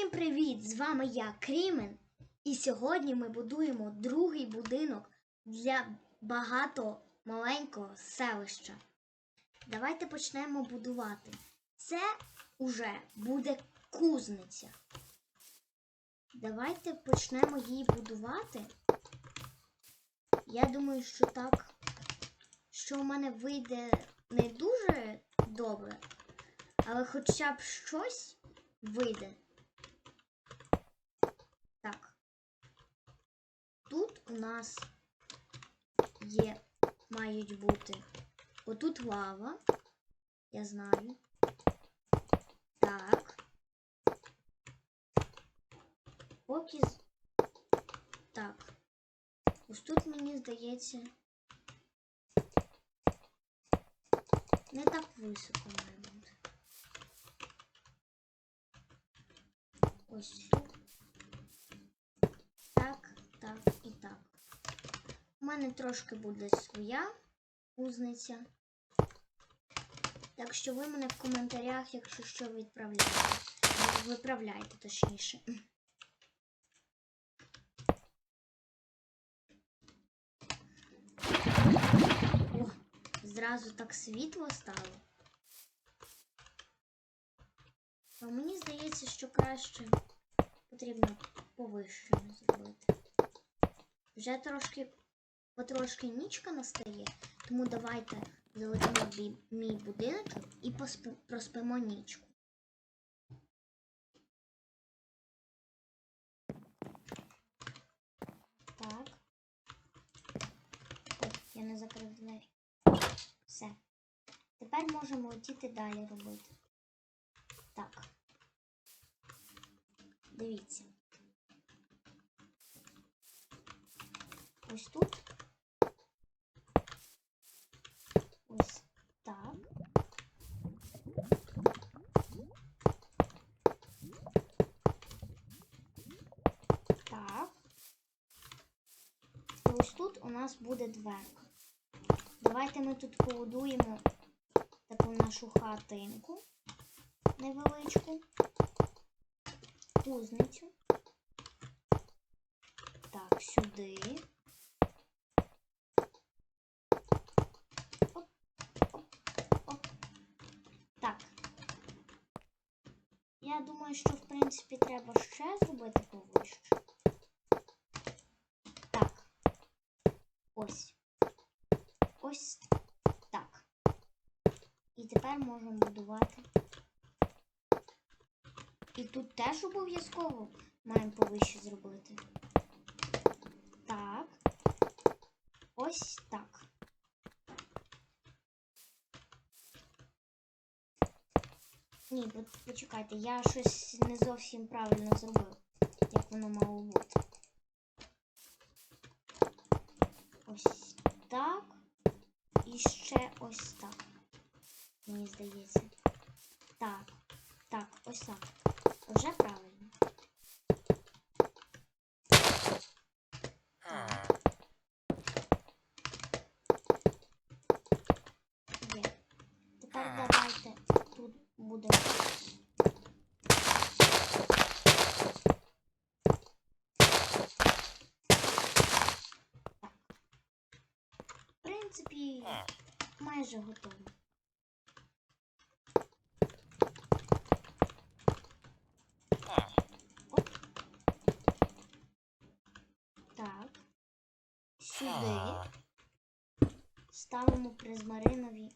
Всім привіт! З вами я, Крімен. І сьогодні ми будуємо другий будинок для багато маленького селища. Давайте почнемо будувати. Це уже буде кузниця. Давайте почнемо її будувати. Я думаю, що так, що в мене вийде не дуже добре, але хоча б щось вийде. Так. Тут у нас є, мають бути. Отут лава. Я знаю. Так. Поки. Так. Ось тут мені здається. Не так високо має бути. Ось тут. Так, так і так. У мене трошки буде своя кузниця. Так що ви мене в коментарях, якщо що, відправляєте. Виправляйте точніше. О, зразу так світло стало. А мені здається, що краще потрібно повище зробити. Вже трошки потрошки нічка настає, тому давайте залетимо мій будиночок і проспимо нічку. Так. Ой, я не закрив двері. Все. Тепер можемо летіти далі робити. Так. Дивіться. Ось тут. Ось так. Так. І ось тут у нас буде дверка. Давайте ми тут побудуємо таку нашу хатинку невеличку, кузницю. Так, сюди. Оп, оп. Так. Я думаю, що в принципі треба ще зробити повище. Так. Ось. Ось так. І тепер можемо будувати. І тут теж обов'язково маємо повище зробити. Так. Ось так. Ні, по- почекайте, я щось не зовсім правильно зробив, як воно мало бути. Ось так. І ще ось так. Мені здається. Так. Так, ось так. Вже правильно. Так. Є. Тепер давайте тут. Так. В принципі, майже готово. Оп. Так. Сюди ставимо призмаринові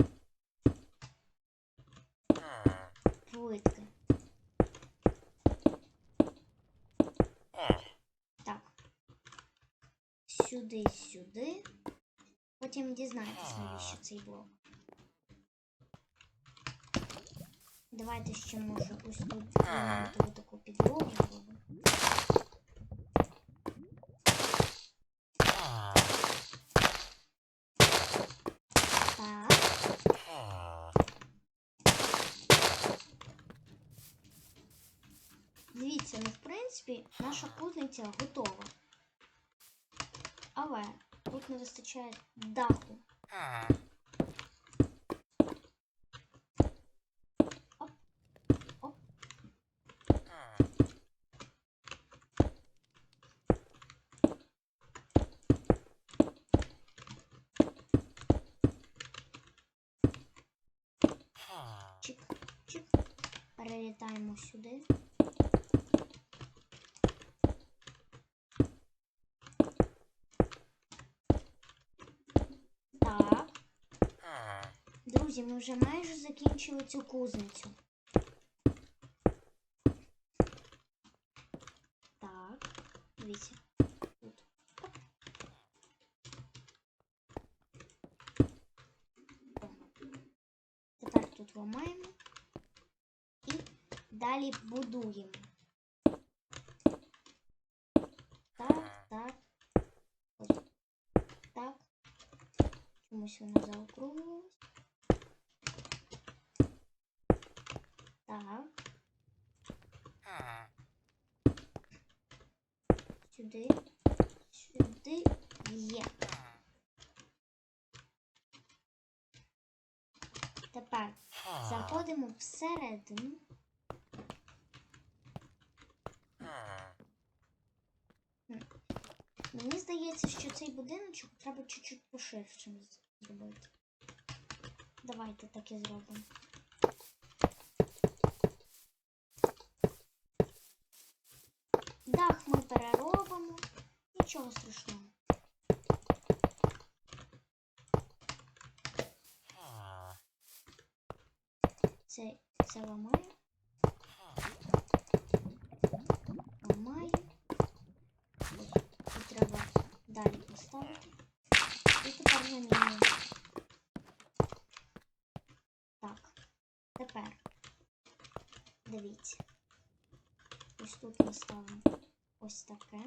плитки. Так. Сюди, сюди. Потім дізнаєтесь, навіщо цей блок. Давайте ще може ось тут таку підлогу зробимо. ну, в принципі, наша путниця готова. Але тут не вистачає даху. Оп. Оп. Чик, чик. Перелітаємо сюди. Друзі, ми вже майже закінчили цю кузницю. Так, дивіться. Тут. Тепер тут ламаємо і далі будуємо. Так, так. Ось. Так. Чомусь вона заокруглилась. Так. Сюди. Сюди є. Тепер заходимо всередину. Мені здається, що цей будиночок треба чуть-чуть поширшим зробити. Давайте так і зробимо. Нічого страшного. Це, це ламаю. Ламаю. Ось, треба далі поставити. І тепер замінюємо. Так. Тепер. Дивіться. Ось тут ми ставимо ось таке.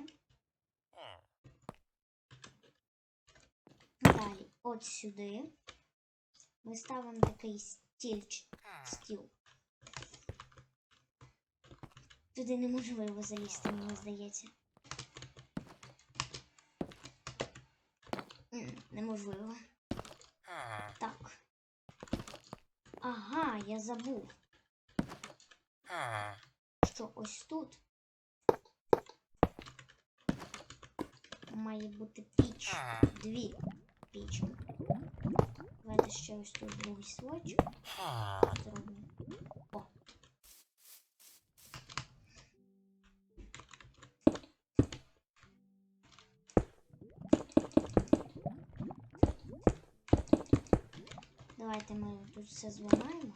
Далі, от сюди. Ми ставимо такий стільч, стіл. Туди неможливо залізти, мені здається. Неможливо. Так. Ага, я забув, що ось тут має бути піч. Дві пічки. Давайте ще ось тут другий слойчик зробимо. Давайте ми тут все зламаємо.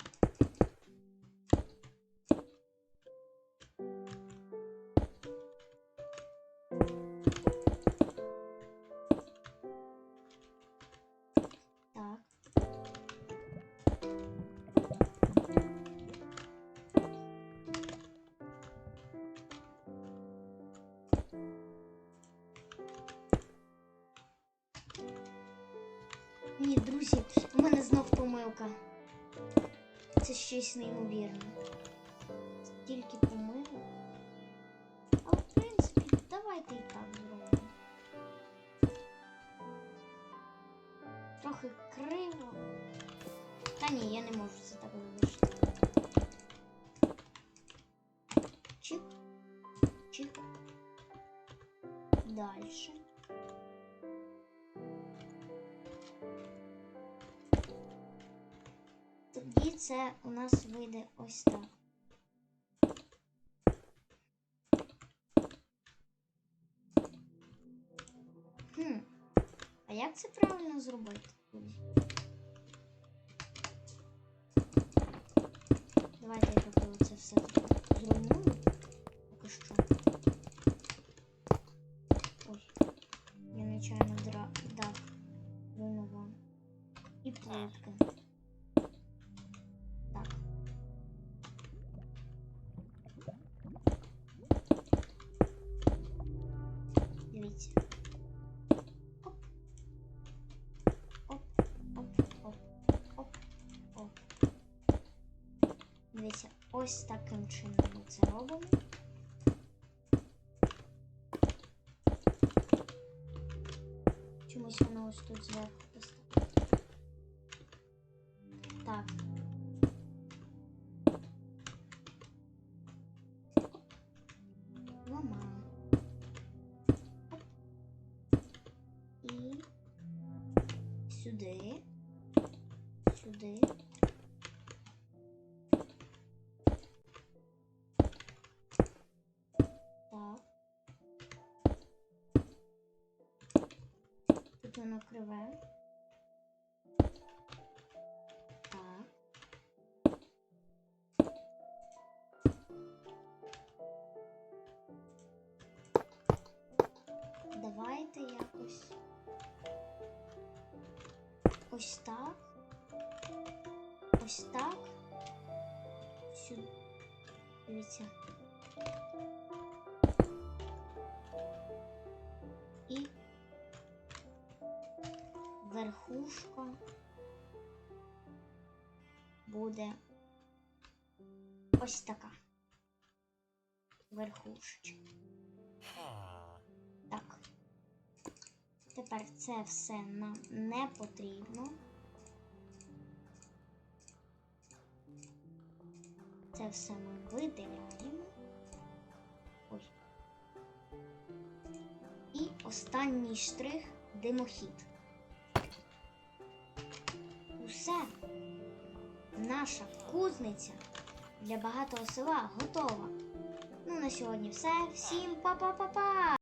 Друзі, у мене знов помилка. Це щось неймовірне. Стільки помилок. Але в принципі, давайте і так зробимо. Трохи криво. Та ні, я не можу це так залишити. Чик. Чик. Дальше. Це у нас вийде ось так. Хм. А як це правильно зробити? Давайте я поки це все зруйную. Поки що. Ой. Я нечайно дах руйнував. І плитки. Дивіться, ось таким чином ми це робимо. Чомусь воно ось тут зверху поставить. Так. Ламаємо. І сюди. Сюди. Воно криве. Давайте якось. Ось так. Ось так. Сюди. Дивіться. Верхушка буде ось така. Верхушечка. Так. Тепер це все нам не потрібно. Це все ми видаляємо. Ой. І останній штрих димохід. Усе. Наша кузниця для багатого села готова. Ну, на сьогодні все. Всім па-па-па-па!